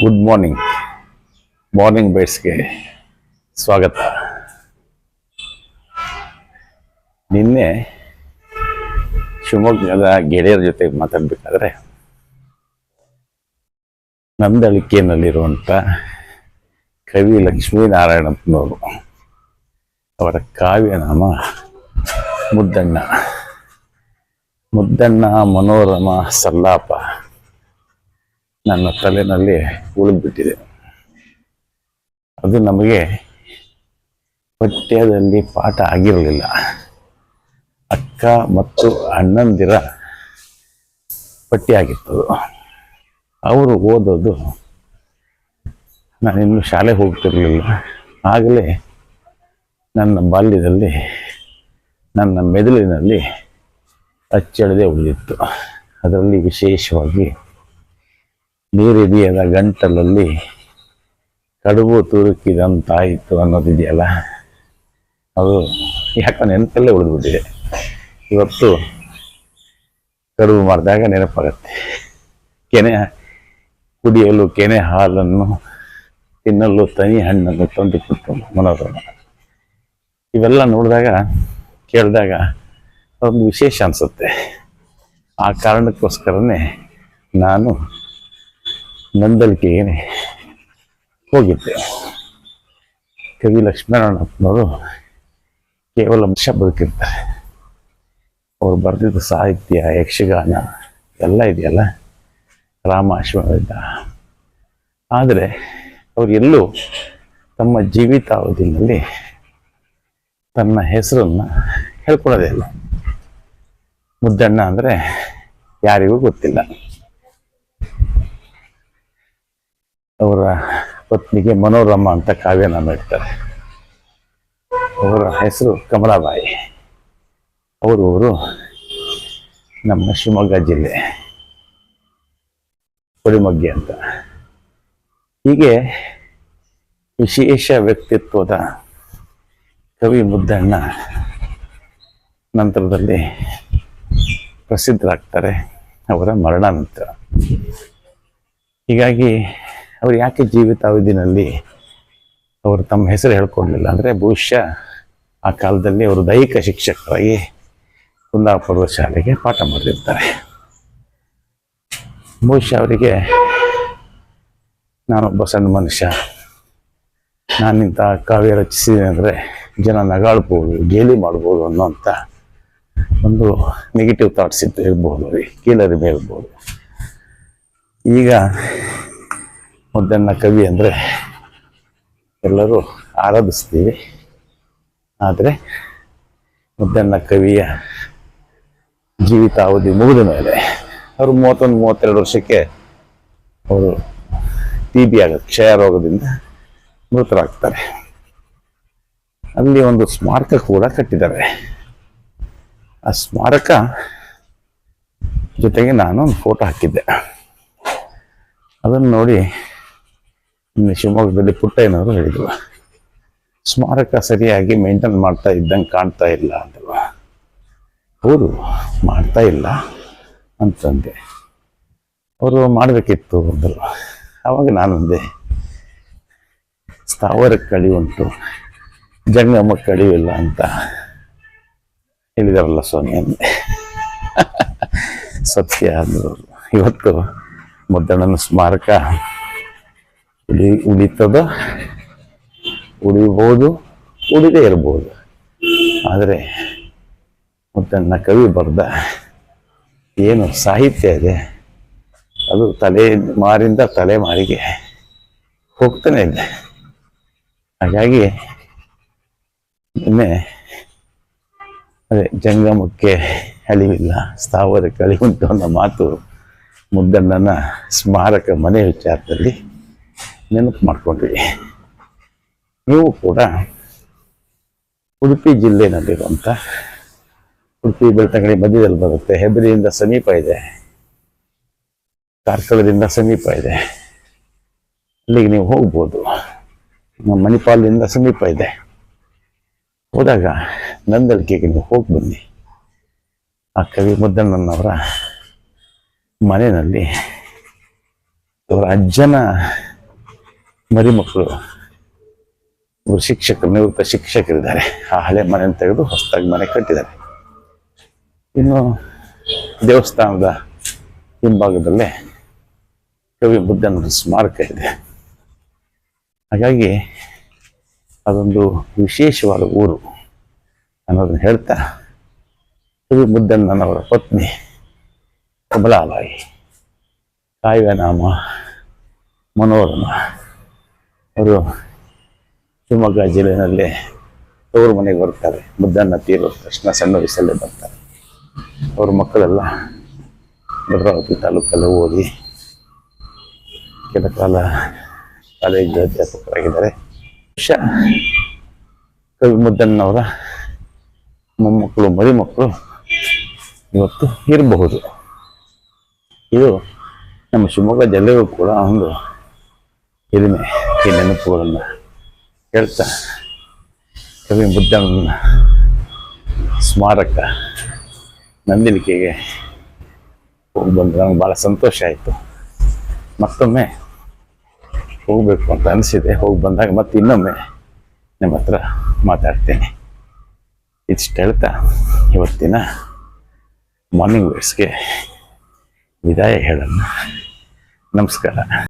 Good morning morning ಬೈಟ್ಸ್ಗೆ ಸ್ವಾಗತ ನಿನ್ನೆ ಶಿವಮೊಗ್ಗದ ಗೆಳೆಯರ ಜೊತೆ ಮಾತಾಡಬೇಕಾದ್ರೆ ನಂದಳಿಕೆಯಲ್ಲಿರುವಂಥ ಕವಿ ಲಕ್ಷ್ಮೀನಾರಾಯಣಪ್ಪನವರು ಅವರ ಕಾವ್ಯನಾಮ ಮುದ್ದಣ್ಣ. ಮುದ್ದಣ್ಣ, ಮನೋರಮ, ಸಲ್ಲಾಪ. ನನ್ನ ತಲೆನಲ್ಲಿ ಉಳಿದ್ಬಿಟ್ಟಿದೆ. ಅದು ನಮಗೆ ಪಠ್ಯದಲ್ಲಿ ಪಾಠ ಆಗಿರಲಿಲ್ಲ. ಅಕ್ಕ ಮತ್ತು ಅಣ್ಣಂದಿರ ಪಠ್ಯ ಆಗಿತ್ತು. ಅವರು ಓದೋದು ನಾನಿನ್ನು ಶಾಲೆಗೆ ಹೋಗ್ತಿರಲಿಲ್ಲ. ಆಗಲೇ ನನ್ನ ಬಾಲ್ಯದಲ್ಲಿ ನನ್ನ ಮೆದುಳಿನಲ್ಲಿ ಅಚ್ಚಳದೆ ಉಳಿದಿತ್ತು. ಅದರಲ್ಲಿ ವಿಶೇಷವಾಗಿ ನೀರಿದೆಯದ ಗಂಟಲಲ್ಲಿ? ಕಡುಬು ತುರುಕಿದಂತಾಯಿತು ಅನ್ನೋದಿದೆಯಲ್ಲ? ಅದು ಯಾಕೆ ನೆನಪಲ್ಲೇ ಉಳಿದ್ಬಿಟ್ಟಿದೆ. ಇವತ್ತು ಕಡುಬು ಮಾಡಿದಾಗ ನೆನಪಾಗತ್ತೆ. ಕೆನೆ ಕುಡಿಯಲು ಕೆನೆ ಹಾಲನ್ನು, ತಿನ್ನಲು ತನಿ ಹಣ್ಣನ್ನು ತಂದುಕೊಟ್ಟು ಮನೋರಮ. ಇವೆಲ್ಲ ನೋಡಿದಾಗ, ಕೇಳಿದಾಗ ಒಂದು ವಿಶೇಷ ಅನಿಸುತ್ತೆ. ಆ ಕಾರಣಕ್ಕೋಸ್ಕರನೇ ನಾನು ನಂದಲಿಕೆಗೆ ಹೋಗಿದ್ದೆ. ಕವಿ ಲಕ್ಷ್ಮೀನಾರಾಯಣಪ್ಪನವರು ಕೇವಲ ಮನುಷ್ಯ ಬದುಕಿರ್ತಾರೆ. ಅವ್ರು ಬರೆದಿದ್ದ ಸಾಹಿತ್ಯ, ಯಕ್ಷಗಾನ ಎಲ್ಲ ಇದೆಯಲ್ಲ? ರಾಮಾಶ್ವಮೇಧ ಆದರೆ ಅವರೆಲ್ಲೂ ತಮ್ಮ ಜೀವಿತಾವಧಿಯಲ್ಲಿ ತನ್ನ ಹೆಸರನ್ನು ಹೇಳ್ಕೊಳ್ಳೋದೇ ಇಲ್ಲ. ಮುದ್ದಣ್ಣ ಅಂದರೆ ಯಾರಿಗೂ ಗೊತ್ತಿಲ್ಲ. ಅವರ ಪತ್ನಿಗೆ ಮನೋರಮ ಅಂತ ಕಾವ್ಯನ ಇಡ್ತಾರೆ ಅವರ ಹೆಸರು ಕಮಲಾಬಾಯಿ. ಅವರವರು ನಮ್ಮ ಶಿವಮೊಗ್ಗ ಜಿಲ್ಲೆ ಕೊಡಿಮಗ್ಗಿ ಅಂತ. ಹೀಗೆ ವಿಶೇಷ ವ್ಯಕ್ತಿತ್ವದ ಕವಿ ಮುದ್ದಣ್ಣ ನಂತರದಲ್ಲಿ ಪ್ರಸಿದ್ಧರಾಗ್ತಾರೆ ಅವರ ಮರಣ ನಂತರ ಹೀಗಾಗಿ ಅವ್ರು ಯಾಕೆ ಜೀವಿತಾವಧಿನಲ್ಲಿ ಅವರು ತಮ್ಮ ಹೆಸರು ಹೇಳ್ಕೊಡ್ಲಿಲ್ಲ ಅಂದರೆ ಬಹುಶಃ ಆ ಕಾಲದಲ್ಲಿ ಅವರು ದೈಹಿಕ ಶಿಕ್ಷಕರಾಗಿ ಕುಂದಾಪುರದ ಶಾಲೆಗೆ ಪಾಠ ಮಾಡ್ತಿರ್ತಾರೆ ಬಹುಶಃ ಅವರಿಗೆ ನಾನೊಬ್ಬ ಸಣ್ಣ ಮನುಷ್ಯ. ನಾನಿಂತ ಕಾವ್ಯ ರಚಿಸಿದೆ ಅಂದರೆ ಜನ ನಗಾಳ್ಬೋದು ಗೇಲಿ ಮಾಡ್ಬೋದು ಅನ್ನೋಂಥ ಒಂದು ನೆಗೆಟಿವ್ ಥಾಟ್ಸ್ ಇತ್ತು ಇರ್ಬೋದು ಕೀಳರಿಮೆ ಇರ್ಬೋದು. ಈಗ ಮುದ್ದಣ್ಣ ಕವಿ ಅಂದರೆ ಎಲ್ಲರೂ ಆರಾಧಿಸ್ತೀವಿ. ಆದರೆ ಮುದ್ದಣ್ಣ ಕವಿಯ ಜೀವಿತಾವಧಿ ಮುಗಿದ ಮೇಲೆ ಅವರು ಮೂವತ್ತೊಂದು, ಮೂವತ್ತೆರಡು ವರ್ಷಕ್ಕೆ ಅವರು ಟಿ ಬಿ ಆಗ ಕ್ಷಯ ರೋಗದಿಂದ ಮೃತರಾಗ್ತಾರೆ. ಅಲ್ಲಿ ಒಂದು ಸ್ಮಾರಕ ಕೂಡ ಕಟ್ಟಿದ್ದಾರೆ. ಆ ಸ್ಮಾರಕ ಜೊತೆಗೆ ನಾನು ಒಂದು ಫೋಟೋ ಹಾಕಿದ್ದೆ. ಅದನ್ನು ನೋಡಿ ಶಿವಮೊಗ್ಗದಲ್ಲಿ ಪುಟ್ಟಯ್ಯನವರು ಹೇಳಿದ್ರು. ಸ್ಮಾರಕ ಸರಿಯಾಗಿ ಮೇಂಟೈನ್ ಮಾಡ್ತಾ ಇದ್ದಂಗೆ ಕಾಣ್ತಾ ಇಲ್ಲ ಅಂದ್ರು ಹೌದು ಮಾಡ್ತಾ ಇಲ್ಲ ಅಂತಂದೆ. ಅವರು ಮಾಡಬೇಕಿತ್ತು ಅಂದರು. ಅವಾಗ ನಾನು ಅಂದೆ ಸ್ಥಾವರ ಕಳಿ ಉಂಟು ಜಂಗಮ ಕಳಿವಿಲ್ಲ ಅಂತ ಹೇಳಿದಾರಲ್ಲ ಸ್ವಾಮಿ ಅಂದೆ. ಸತ್ಯ ಅಂದರು ಇವತ್ತು ಮುದ್ದಣ್ಣನ ಸ್ಮಾರಕ ಉಳಿ ಉಳಿತದ ಉಳಿಬೋದು ಉಳಿದೇ ಇರ್ಬೋದು. ಆದರೆ ಮುದ್ದಣ್ಣ ಕವಿ ಬರೆದ ಏನು ಸಾಹಿತ್ಯ ಇದೆ, ಅದು ತಲೆ ಮಾರಿಂದ ತಲೆ ಮಾರಿಗೆ ಹೋಗ್ತಾನೆ ಇದೆ. ಹಾಗಾಗಿ ನಿನ್ನೆ ಅದೇ ಜಂಗಮಕ್ಕೆ ಅಳಿವಿಲ್ಲ, ಸ್ಥಾವರಕ್ಕೆ ಅಳಿವುಂಟು ಅನ್ನೋ ಮಾತು ಮುದ್ದಣ್ಣನ ಸ್ಮಾರಕ ಮನೆ ವಿಚಾರದಲ್ಲಿ ನೆನಪು ಮಾಡ್ಕೊಂಡ್ವಿ. ನೀವು ಕೂಡ ಉಡುಪಿ ಜಿಲ್ಲೆನಲ್ಲಿರುವಂಥ ಉಡುಪಿ ಬೆಳ್ತಂಗಡಿ ಮಧ್ಯದಲ್ಲಿ ಬರುತ್ತೆ. ಹೆಬ್ಬರಿಯಿಂದ ಸಮೀಪ ಇದೆ. ಕಾರ್ಕಳದಿಂದ ಸಮೀಪ ಇದೆ. ಅಲ್ಲಿಗೆ ನೀವು ಹೋಗ್ಬೋದು. ನಮ್ಮ ಮಣಿಪಾಲದಿಂದ ಸಮೀಪ ಇದೆ. ಹೋದಾಗ ನಂದಳಿಕೆಗೆ ನೀವು ಹೋಗಿ ಬನ್ನಿ. ಆ ಕವಿ ಮುದ್ದಣ್ಣನವರ ಮನೆಯಲ್ಲಿ ಅವರ ಅಜ್ಜನ ಮರಿ ಮಕ್ಕಳು ಇವರು ಶಿಕ್ಷಕರು, ನಿವೃತ್ತ ಶಿಕ್ಷಕರಿದ್ದಾರೆ. ಆ ಹಳೆ ಮನೆಯನ್ನು ತೆಗೆದು ಹೊಸದಾಗಿ ಮನೆ ಕಟ್ಟಿದ್ದಾರೆ. ಇನ್ನು ದೇವಸ್ಥಾನದ ಹಿಂಭಾಗದಲ್ಲೇ ಕವಿ ಬುದ್ಧನ ಸ್ಮಾರಕ ಇದೆ. ಹಾಗಾಗಿ ಅದೊಂದು ವಿಶೇಷವಾದ ಊರು ಅನ್ನೋದನ್ನ ಹೇಳ್ತಾ ಕವಿ ಬುದ್ಧಣ್ಣನವರ ಪತ್ನಿ ಕಮಲಾಬಾಯಿ, ಕಾವ್ಯನಾಮ, ಮನೋರಮ. ಅವರು ಶಿವಮೊಗ್ಗ ಜಿಲ್ಲೆಯಲ್ಲಿ ತವರು ಮನೆಗೆ ಬರ್ತಾರೆ. ಬುದ್ಧಣ್ಣ ತೀರು ತಕ್ಷಣ ಸಣ್ಣ ವಯಸ್ಸಲ್ಲೇ ಬರ್ತಾರೆ. ಅವ್ರ ಮಕ್ಕಳೆಲ್ಲ ಭದ್ರಾವತಿ ತಾಲೂಕಲ್ಲಿ ಓದಿ ಕೆಲ ಕಾಲ ಕಾಲೇಜ್ ಅಧ್ಯಾಪಕರಾಗಿದ್ದಾರೆ. ಕವಿ ಮುದ್ದಣ್ಣವರ ಮೊಮ್ಮಕ್ಕಳು, ಮರಿಮಕ್ಕಳು ಇವತ್ತು ಇರಬಹುದು. ಇದು ನಮ್ಮ ಶಿವಮೊಗ್ಗ ಜಿಲ್ಲೆಗೂ ಕೂಡ ಒಂದು ಹಿರಿಮೆ ಈ ನೆನಪುಗಳನ್ನು ಹೇಳ್ತಾ, ಕವಿ ಬುದ್ಧನ ಸ್ಮಾರಕ ನಂದಿನಿಕೆಗೆ ಹೋಗಿ ಬಂದು ಭಾಳ ಸಂತೋಷ ಆಯಿತು. ಮತ್ತೊಮ್ಮೆ ಹೋಗಬೇಕು ಅಂತ ಅನಿಸಿದೆ. ಹೋಗಿ ಬಂದಾಗ ಮತ್ತೆ ಇನ್ನೊಮ್ಮೆ ನಿಮ್ಮ ಹತ್ರ ಮಾತಾಡ್ತೇನೆ. ಇಷ್ಟು ಹೇಳ್ತಾ, ಇವತ್ತಿನ ಮಾರ್ನಿಂಗ್ ವೇಸ್ಗೆ ವಿದಾಯ ಹೇಳೋಣ. ನಮಸ್ಕಾರ.